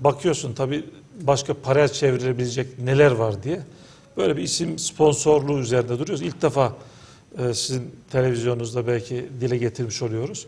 bakıyorsun tabii başka paraya çevrilebilecek neler var diye. Böyle bir isim sponsorluğu üzerinde duruyoruz. İlk defa e, sizin televizyonunuzda belki dile getirmiş oluyoruz.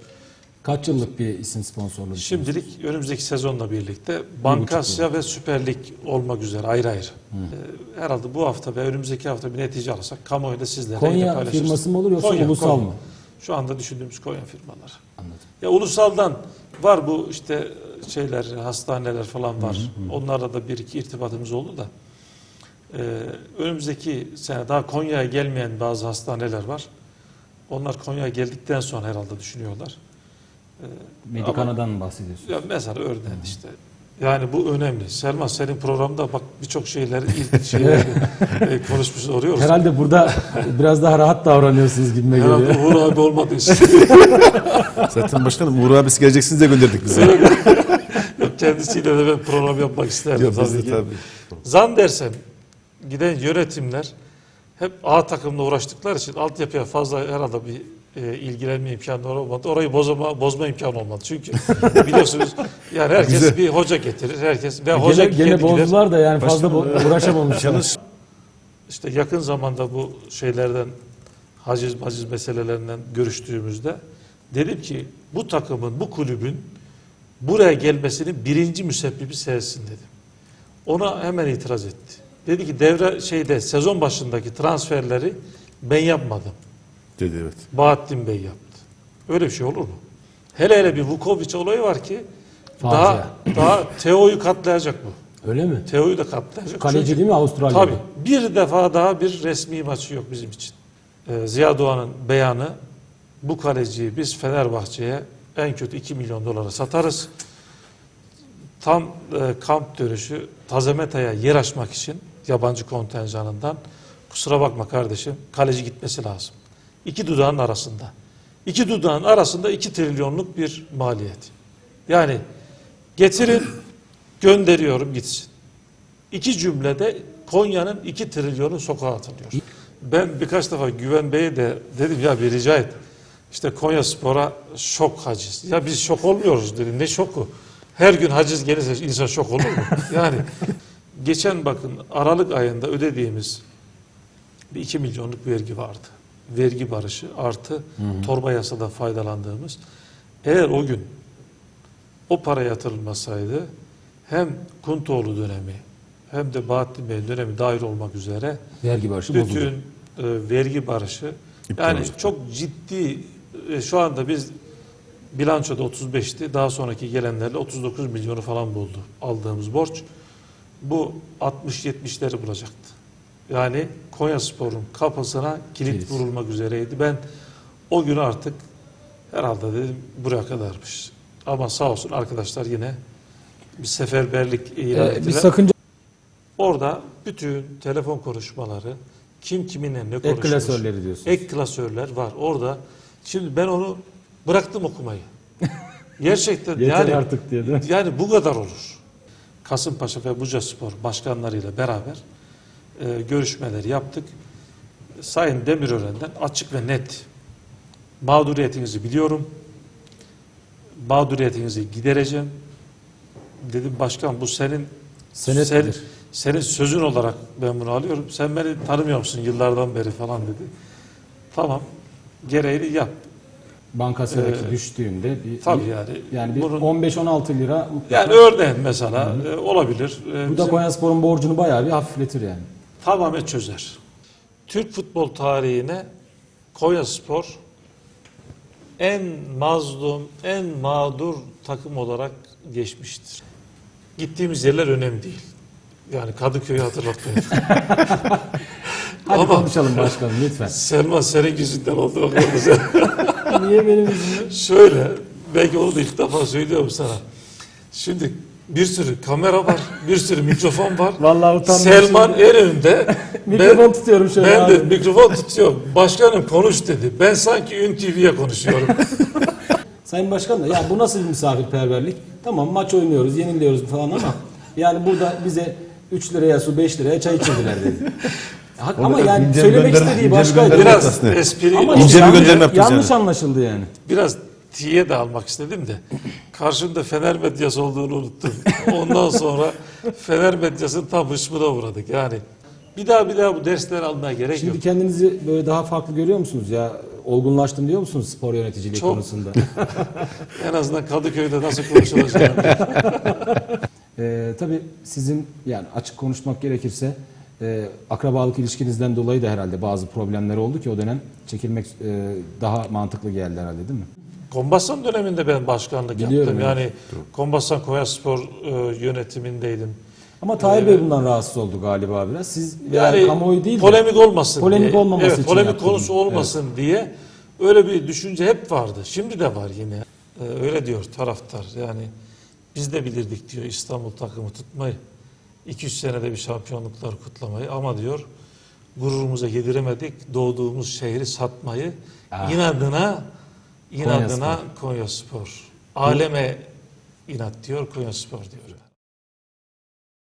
Kaç yıllık bir isim sponsorluğu? Şimdilik önümüzdeki sezonla birlikte Bankasya ve Süper Lig olmak üzere ayrı ayrı. Ee, herhalde bu hafta ve önümüzdeki hafta bir netice alırsak kamuoyunda sizlerle Konya firması mı olur yoksa Konya, ulusal Konya. mı? Şu anda düşündüğümüz Konya firmaları. Anladım. Ya ulusaldan var bu işte şeyler, hastaneler falan var. Onlarla da bir iki irtibatımız oldu da. Ee, önümüzdeki sene daha Konya'ya gelmeyen bazı hastaneler var. Onlar Konya'ya geldikten sonra herhalde düşünüyorlar. Medikana'dan mı bahsediyorsun? Ya mesela örneğin işte. Yani bu önemli. Selma senin programda bak birçok şeyleri ilk şeyleri e, konuşmuş oluyoruz. Herhalde burada biraz daha rahat davranıyorsunuz gibime geliyor. Herhalde Uğur abi olmadığı için. Zaten başkanım Uğur abisi geleceksiniz de gönderdik. Yok, Kendisiyle de ben program yapmak isterdim. Yok, tabii ki. tabii. Zannedersem giden yönetimler hep A takımla uğraştıkları için altyapıya fazla herhalde bir e, ilgilenme imkanları olmadı. Orayı bozma, bozma imkanı olmadı. Çünkü biliyorsunuz yani herkes Güzel. bir hoca getirir. Herkes ve hoca Gene, gene bozdular da yani fazla bo- uğraşamamışlar. Yalnız İşte yakın zamanda bu şeylerden haciz maciz meselelerinden görüştüğümüzde dedim ki bu takımın, bu kulübün buraya gelmesinin birinci müsebbibi sensin dedim. Ona hemen itiraz etti. Dedi ki devre şeyde sezon başındaki transferleri ben yapmadım. Dedi evet. Bahattin Bey yaptı. Öyle bir şey olur mu? Hele hele bir Vukovic olayı var ki daha daha Teo'yu katlayacak bu. Öyle mi? Teo'yu da katlayacak. Kaleci Çünkü- değil mi Avustralya? Tabii. Bir defa daha bir resmi maçı yok bizim için. Ee, Ziya Doğan'ın beyanı bu kaleciyi biz Fenerbahçe'ye en kötü 2 milyon dolara satarız. Tam e, kamp dönüşü Tazemeta'ya yer açmak için yabancı kontenjanından kusura bakma kardeşim kaleci gitmesi lazım. İki dudağın arasında. İki dudağın arasında 2 trilyonluk bir maliyet. Yani getirin gönderiyorum gitsin. İki cümlede Konya'nın 2 trilyonu sokağa atılıyor. Ben birkaç defa Güven Bey'e de dedim ya bir rica et. İşte Konya Spor'a şok haciz. Ya biz şok olmuyoruz dedim. Ne şoku? Her gün haciz gelirse insan şok olur mu? Yani geçen bakın Aralık ayında ödediğimiz bir 2 milyonluk vergi vardı. Vergi barışı artı torba yasada faydalandığımız. Eğer o gün o para yatırılmasaydı hem Kuntoğlu dönemi hem de Bahattin Bey dönemi dahil olmak üzere Vergi barışı bozuldu. bütün e, vergi barışı İptal yani olacak. çok ciddi e, şu anda biz bilançoda 35'ti daha sonraki gelenlerle 39 milyonu falan buldu aldığımız borç. Bu 60-70'leri bulacaktı. Yani Konya Spor'un kapısına kilit Kilit. vurulmak üzereydi. Ben o gün artık herhalde dedim buraya kadarmış. Ama sağ olsun arkadaşlar yine bir seferberlik ilan Ee, ettiler. bir sakınca Orada bütün telefon konuşmaları, kim kiminle ne konuşmuş. klasörleri diyorsunuz. Ek klasörler var orada. Şimdi ben onu bıraktım okumayı. Gerçekten Yeter yani artık diye mi? yani bu kadar olur. Kasımpaşa ve Buca Spor başkanlarıyla beraber e, görüşmeler yaptık. Sayın Demirören'den açık ve net mağduriyetinizi biliyorum. Mağduriyetinizi gidereceğim. Dedim başkan bu senin Senet sen- senin sözün olarak ben bunu alıyorum. Sen beni tanımıyor musun yıllardan beri falan dedi. Tamam. Gereğini yap. Bankasya'daki Ee, düştüğünde bir, Tabii yani. yani bir bunun 15-16 lira yani örneğin mesela e, olabilir. E, bu da bizim Konyaspor'un borcunu bayağı bir hafifletir yani. Tamamen çözer. Türk futbol tarihine Konya Spor en mazlum, en mağdur takım olarak geçmiştir. Gittiğimiz yerler önemli değil. Yani Kadıköy'ü hatırlatmayın. Hadi Ama- konuşalım başkanım lütfen. Selma senin yüzünden oldu. konuda. Niye benim yüzümden? Şöyle, belki onu da ilk defa söylüyorum sana. Şimdi bir sürü kamera var, bir sürü mikrofon var. Vallahi utandım Selman en önde. Mikrofon tutuyorum şöyle Ben de abi. mikrofon tutuyorum. Başkanım konuş dedi. Ben sanki Ün TV'ye konuşuyorum. Sayın Başkan da ya bu nasıl bir misafirperverlik? Tamam maç oynuyoruz, yeniliyoruz falan ama yani burada bize 3 liraya su 5 liraya çay içirdiler dedi. Ha- ama yani söylemek istediği başkaydı. Biraz espri, Ama İnce bir yanlış- gönderme yaptınız Yanlış yani. anlaşıldı yani. biraz tiye de almak istedim de karşımda Fener medyası olduğunu unuttum. Ondan sonra Fener medyasının tam hışmına uğradık. Yani bir daha bir daha bu dersleri almaya gerek Şimdi yok. kendinizi böyle daha farklı görüyor musunuz ya? Olgunlaştım diyor musunuz spor yöneticiliği Çok. konusunda? En azından Kadıköy'de nasıl konuşulacağını. Ee, tabii sizin yani açık konuşmak gerekirse e, akrabalık ilişkinizden dolayı da herhalde bazı problemler oldu ki o dönem çekilmek e, daha mantıklı geldi herhalde değil mi? Kombassan döneminde ben başkanlık Biliyorum, yaptım. evet. Yani Kombassan Konyaspor e, yönetimindeydim. Ama Tahir Bey bundan rahatsız oldu galiba biraz. Siz yani, Yani kamuoyu değil de- polemik olmasın Polemik diye. olmaması evet, için polemik yaptım. konusu olmasın diye öyle bir düşünce hep vardı. Şimdi de var yine. Ee, öyle diyor taraftar. Yani biz de bilirdik diyor İstanbul takımı tutmayı. 2-3 senede bir şampiyonluklar kutlamayı ama diyor gururumuza yediremedik doğduğumuz şehri satmayı Ah. inadına inadına Konyaspor. Konyaspor. Aleme inat diyor Konyaspor diyor.